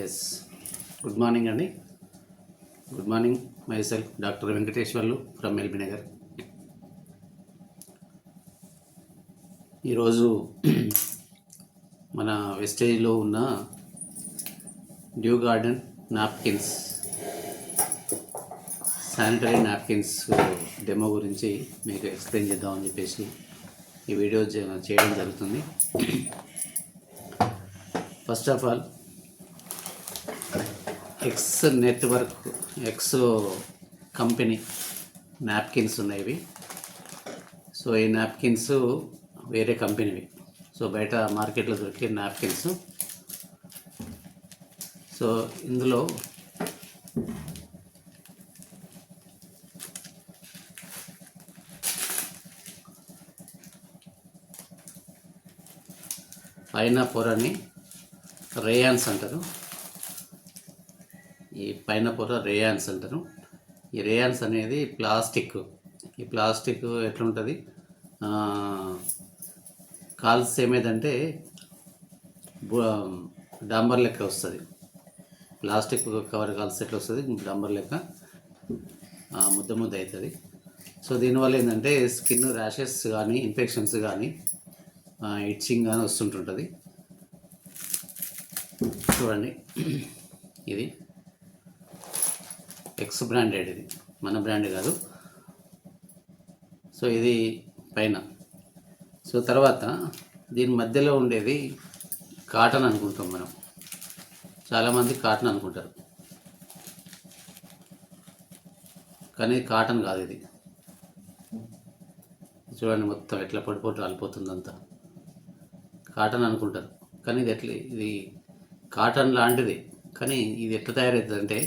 Yes good morning అండి good morning my doctor Venkateswarlu from LB Nagar ఈరోజు మన వెస్టేజ్లో ఉన్న dew garden napkins sanitary napkins demo గురించి మీకు ఎక్స్ప్లెయిన్ చేద్దామని చెప్పేసి ఈ వీడియో చేయడం జరుగుతుంది. First of all X network X company napkins ఉన్నాయి సో ఈ నాప్కిన్స్ వేరే కంపెనీవి సో బయట మార్కెట్లో దొరికే నాప్కిన్స్ సో ఇందులో పైన పొరని రేయాన్స్ అంటారు. పైన పొర రేయాన్స్ అంటారు. ఈ రేయాన్స్ అనేది ప్లాస్టిక్. ఈ ప్లాస్టిక్ ఎట్లుంటుంది? కాల్స్ ఏమేదంటే డాంబర్ లెక్క వస్తుంది. ప్లాస్టిక్ కవర్ కాల్స్ ఎట్లా వస్తుంది? డాంబర్ లెక్క. ముద్ద ముద్ద అవుతుంది సో దీనివల్ల ఏంటంటే స్కిన్ ర్యాషెస్ కానీ ఇన్ఫెక్షన్స్ కానీ ఇచ్చింగ్ కానీ వస్తుంటుంటుంది. చూడండి. ఇది. ఎక్స్ బ్రాండెడ్ ఇది. మన బ్రాండ్ కాదు. సో ఇది పైన. సో తర్వాత దీని మధ్యలో ఉండేది కాటన్ అనుకుంటాం మనం. చాలామంది కాటన్ అనుకుంటారు. కానీ ఇది కాటన్ కాదు ఇది. చూడండి మొత్తం ఎట్లా పడిపోటు రాలిపోతుందంతా కాటన్ అనుకుంటారు. కానీ ఇది ఎట్లా ఇది కాటన్ లాంటిది. కానీ ఇది ఎట్లా తయారవుతుంది అంటే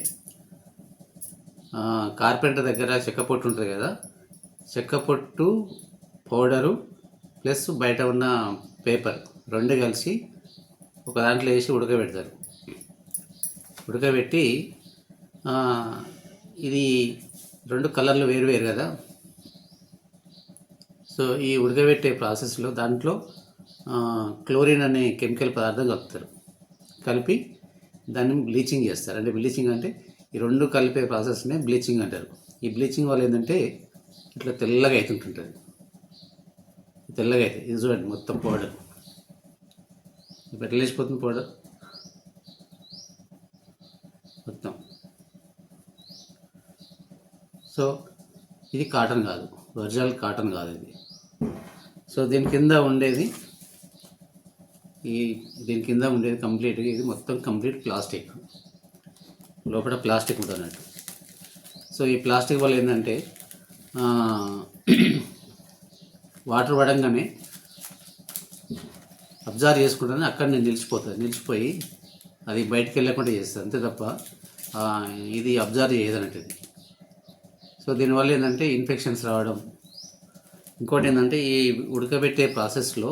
కార్పెంటర్ దగ్గర చెక్క పొట్టు ఉంటుంది కదా చెక్క పొట్టు పౌడరు ప్లస్ బయట ఉన్న పేపర్ రెండు కలిసి ఒక దాంట్లో వేసి ఉడకబెడతారు. ఉడకబెట్టి ఇది రెండు కలర్లు వేరు వేరు కదా. సో ఈ ఉడకబెట్టే ప్రాసెస్లో దాంట్లో క్లోరిన్ అనే కెమికల్ పదార్థం కలుపుతారు. కలిపి దాన్ని బ్లీచింగ్ చేస్తారు. అంటే బ్లీచింగ్ అంటే ఈ రెండు కలిపే ప్రాసెస్నే బ్లీచింగ్ అంటారు. ఈ బ్లీచింగ్ వల్ల ఏంటంటే ఇట్లా తెల్లగా అవుతుంటుంటుంది తెల్లగా అవుతుంది ఇది చూడండి మొత్తం పౌడర్ ఇప్పుడు లేచిపోతుంది పౌడర్ మొత్తం. సో ఇది కాటన్ కాదు. ఒరిజినల్ కాటన్ కాదు ఇది. సో దీని కింద ఉండేది ఈ దీని కింద ఉండేది కంప్లీట్గా ఇది మొత్తం కంప్లీట్ ప్లాస్టిక్ లోపల ప్లాస్టిక్ ఉంటుంది అన్నట్టు. సో ఈ ప్లాస్టిక్ వల్ల ఏంటంటే వాటర్ పడంగానే అబ్జర్వ్ చేసుకుంటానే అక్కడ నేను నిలిచిపోతుంది. నిలిచిపోయి అది బయటికి వెళ్ళకుండా చేస్తుంది. అంతే తప్ప ఇది అబ్జర్వ్ చేయదన్నట్టు ఇది సో దీనివల్ల ఏంటంటే ఇన్ఫెక్షన్స్ రావడం. ఇంకోటి ఏంటంటే ఈ ఉడకబెట్టే ప్రాసెస్లో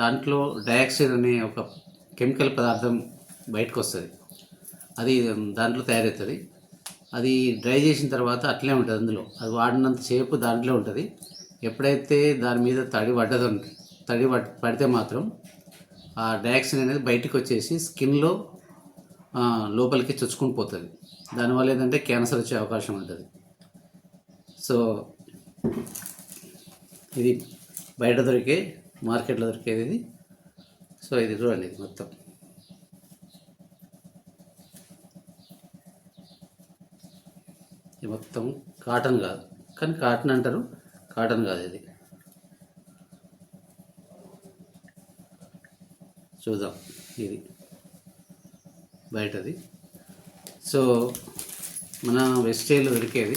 దాంట్లో డయాక్సైడ్ అనే ఒక కెమికల్ పదార్థం బయటకు వస్తుంది. అది దాంట్లో తయారవుతుంది. అది డ్రై చేసిన తర్వాత అట్లే ఉంటుంది అందులో. అది వాడినంత సేపు దాంట్లో ఉంటుంది. ఎప్పుడైతే దాని మీద తడి పడ్డదో తడి పడితే మాత్రం ఆ డయాక్సిన్ అనేది బయటికి వచ్చేసి స్కిన్లో లోపలికి చొచ్చుకుని పోతుంది. దానివల్ల ఏంటంటే క్యాన్సర్ వచ్చే అవకాశం ఉంటుంది. సో ఇది బయట దొరికే మార్కెట్లో దొరికేది ఇది. సో ఇది చూడండి ఇది మొత్తం. ఇది మొత్తం కాటన్ కాదు. కానీ కాటన్ అంటారు కాటన్ కాదు ఇది. చూద్దాం ఇది. బయటది. సో మన వెస్టైల్ దొరికేది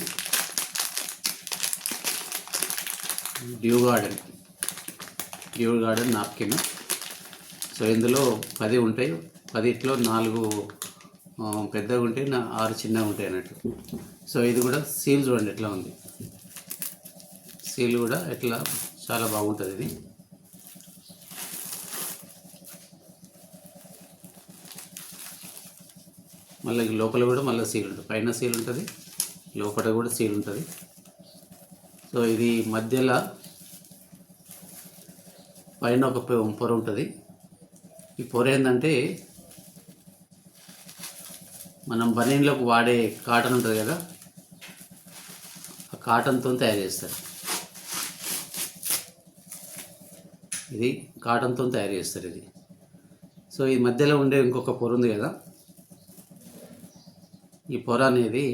dew garden. Dew garden napkin. So ఇందులో పది ఉంటాయి. పదిట్లో నాలుగు పెద్దగా ఉంటాయి నా ఆరు చిన్నగా ఉంటాయి అన్నట్టు. సో ఇది కూడా సీల్ చూడండి ఎట్లా ఉంది. సీల్ కూడా ఎట్లా చాలా బాగుంటుంది ఇది. మళ్ళీ లోపల కూడా మళ్ళీ సీల్ ఉంటుంది. పైన సీల్ ఉంటుంది లోపల కూడా సీల్ ఉంటుంది. సో ఇది మధ్యలో పైన ఒక పొ- పొర ఉంటుంది. ఈ పొర ఏంటంటే మనం బనీన్లకు వాడే కాటన్ ఉంటుంది కదా ఆ కాటన్తో తయారు చేస్తారు. ఇది కాటన్తో తయారు చేస్తారు ఇది. సో ఈ మధ్యలో ఉండే ఇంకొక పొర ఉంది కదా ఈ పొర అనేది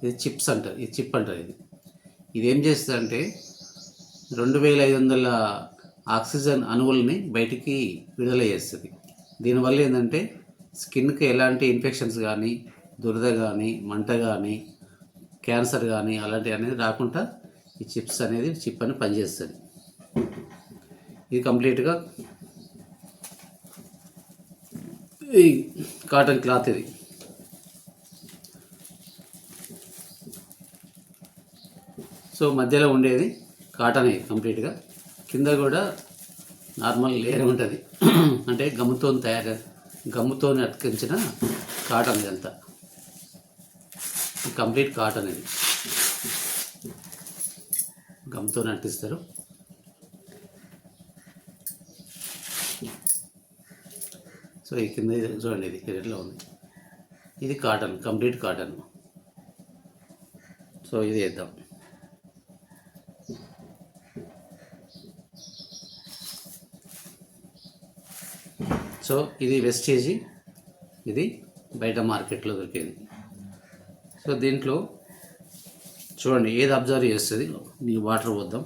ఇది చిప్స్ అంటారు ఇది చిప్ అంటారు ఇది. ఇది ఏం చేస్తుందంటే రెండు వేల ఐదు వందల ఆక్సిజన్ అణువుల్ని బయటికి విడుదల చేస్తుంది. దీనివల్ల ఏంటంటే స్కిన్కి ఎలాంటి ఇన్ఫెక్షన్స్ కానీ దురద కానీ మంట కానీ క్యాన్సర్ కానీ అలాంటివి అనేది రాకుండా ఈ చిప్స్ అనేది చిప్ అని పనిచేస్తుంది. ఇది కంప్లీట్గా ఈ కాటన్ క్లాత్ ఇది. సో మధ్యలో ఉండేది కాటన్ కంప్లీట్గా. కింద కూడా నార్మల్ లేయర్ ఉంటుంది. అంటే గమ్ముతో తయారు గమ్ముతో అతికించిన కాటన్ ఇదంతా. కంప్లీట్ కాటన్ ఇది. గమ్తో అంటిస్తారు సో ఈ కింద చూడండి ఇది ఎట్లా ఉంది. ఇది కాటన్ కంప్లీట్ కాటన్. సో ఇది వేద్దాం. సో ఇది వెస్టేజీ ఇది బయట మార్కెట్లో దొరికేది. సో దీంట్లో చూడండి ఏది అబ్జర్వ్ చేస్తుంది? నీ వాటర్ పోద్దాం.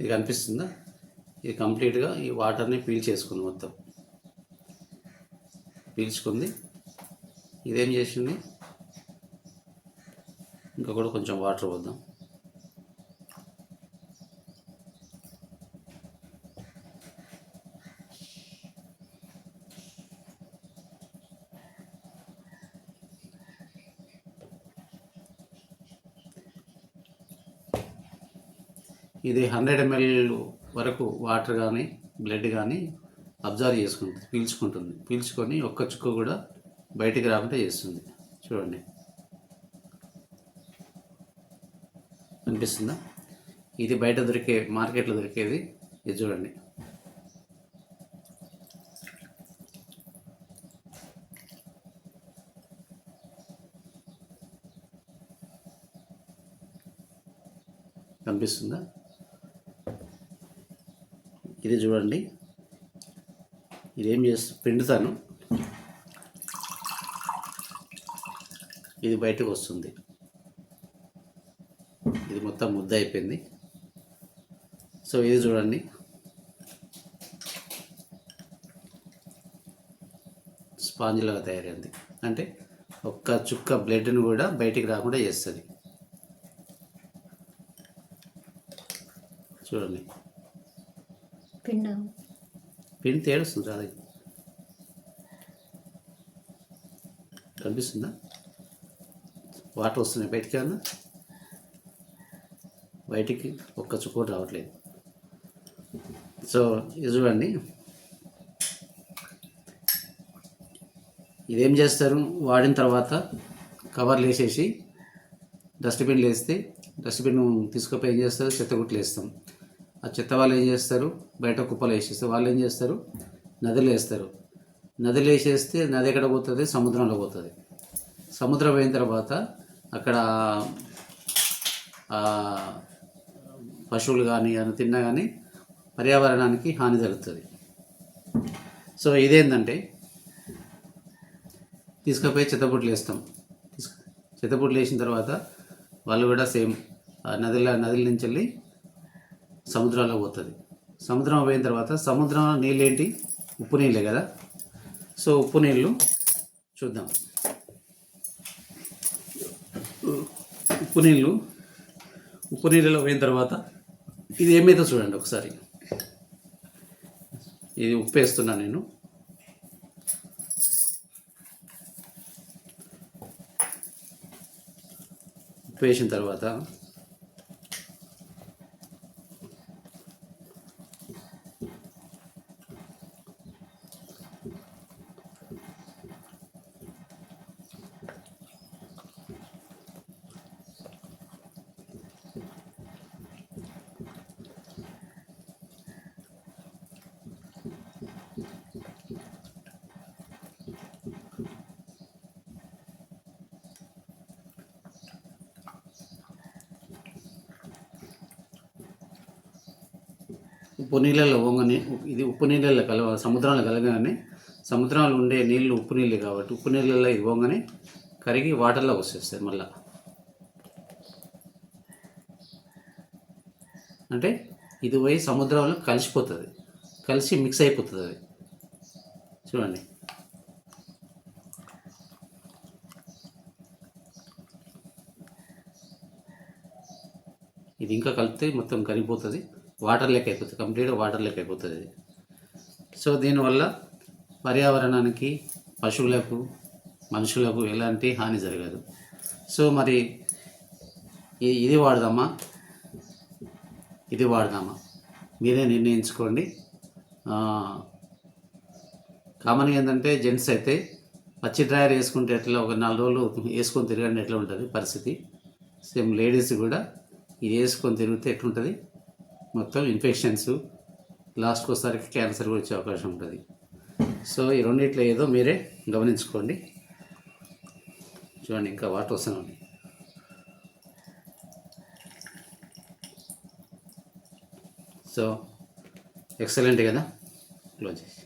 ఇది కనిపిస్తుందా? ఇది కంప్లీట్గా ఈ వాటర్ని పీల్ చేసుకుంది మొత్తం. పీల్చుకుంది. ఇదేం చేసింది? ఇంకా కూడా కొంచెం వాటర్ పోద్దాం. ఇది హండ్రెడ్ ఎంఎల్ వరకు వాటర్ కానీ బ్లడ్ కానీ అబ్జర్వ్ చేసుకుంటుంది పీల్చుకుంటుంది. పీల్చుకొని ఒక్క చుక్క కూడా బయటికి రాకుండా చేస్తుంది. చూడండి. అనిపిస్తుందా? ఇది బయట దొరికే మార్కెట్లో దొరికేది. ఇది చూడండి. కనిపిస్తుందా ఇది చూడండి. ఇదేం చేస్తా పిండుతాను. ఇది బయటకు వస్తుంది. ఇది మొత్తం ముద్ద అయిపోయింది. సో ఇది చూడండి. స్పాంజ్లాగా తయారైంది. అంటే ఒక్క చుక్క బ్లడ్ని కూడా బయటికి రాకుండా చేస్తుంది. చూడండి. పిండు. పిండి తేడుస్తుంది రాదు. కనిపిస్తుందా? వాటర్ వస్తున్నాయి బయటికి అన్న బయటికి ఒక్క చుక్కో రావట్లేదు. సో ఇది చూడండి. ఇదేం చేస్తారు? వాడిన తర్వాత కవర్లు వేసేసి డస్ట్బిన్లు వేస్తే డస్ట్బిన్ తీసుకుపోయి ఏం చేస్తారు? చెత్తగుట్లు వేస్తాం. ఆ చెత్త వాళ్ళు ఏం చేస్తారు? బయట కుప్పలు వేసేస్తారు. వాళ్ళు ఏం చేస్తారు? నదిలో వేస్తారు. నదిలో వేసేస్తే నది ఎక్కడ పోతుంది? సముద్రంలో పోతుంది. సముద్రం పోయిన తర్వాత అక్కడ పశువులు కానీ అని తిన్నా కానీ పర్యావరణానికి హాని జరుగుతుంది. సో ఇదేంటంటే తీసుకుపోయి చెత్తబుట్లు వేస్తాం. తీసుకు వేసిన తర్వాత వాళ్ళు కూడా సేమ్ నదిలో నదుల నుంచి వెళ్ళి సముద్రంలో పోతుంది. సముద్రం పోయిన తర్వాత సముద్రంలో నీళ్ళు ఏంటి ఉప్పు నీళ్ళే కదా? సో ఉప్పు నీళ్ళు చూద్దాం. ఉప్పు నీళ్ళు ఉప్పు నీళ్ళలో పోయిన తర్వాత ఇది ఏమైతే చూడండి ఒకసారి. ఇది ఉప్పు వేస్తున్నాను నేను. ఉప్పు వేసిన తర్వాత ఉప్పు నీళ్ళలో పోగానే ఇది ఉప్పు నీళ్ళలో కలవ సముద్రంలో కలగగానే సముద్రంలో ఉండే నీళ్ళు ఉప్పు నీళ్ళు కాబట్టి ఉప్పు నీళ్ళలో ఇది పొంగని కరిగి వాటర్లో వచ్చేస్తాయి మళ్ళా. అంటే ఇది పోయి సముద్రంలో కలిసిపోతుంది. కలిసి మిక్స్ అయిపోతుంది అది. చూడండి. ఇది ఇంకా కలిపితే మొత్తం కరిగిపోతుంది. వాటర్ లెక్ అయిపోతుంది కంప్లీట్గా వాటర్ లెక్ అయిపోతుంది ఇది సో దీనివల్ల పర్యావరణానికి పశువులకు మనుషులకు ఎలాంటి హాని జరగదు. సో మరి ఇది వాడదామా? ఇది వాడదామా? మీరే నిర్ణయించుకోండి. కామన్గా ఏంటంటే జెంట్స్ అయితే పచ్చి డ్రైయర్ వేసుకుంటే ఎట్లా ఒక నాలుగు రోజులు వేసుకొని తిరగండి ఎట్లా ఉంటుంది పరిస్థితి. సేమ్ లేడీస్ కూడా ఇది వేసుకొని తిరిగితే ఎట్లుంటుంది? మొత్తం ఇన్ఫెక్షన్స్ లాస్ట్కి ఒకసారికి క్యాన్సర్ కూడా వచ్చే అవకాశం ఉంటుంది. సో ఈ రెండిట్లో ఏదో మీరే గమనించుకోండి. చూడండి ఇంకా వాటర్ వస్తున్నాయి సో ఎక్సలెంట్ కదా? క్లోజ్ చేసి.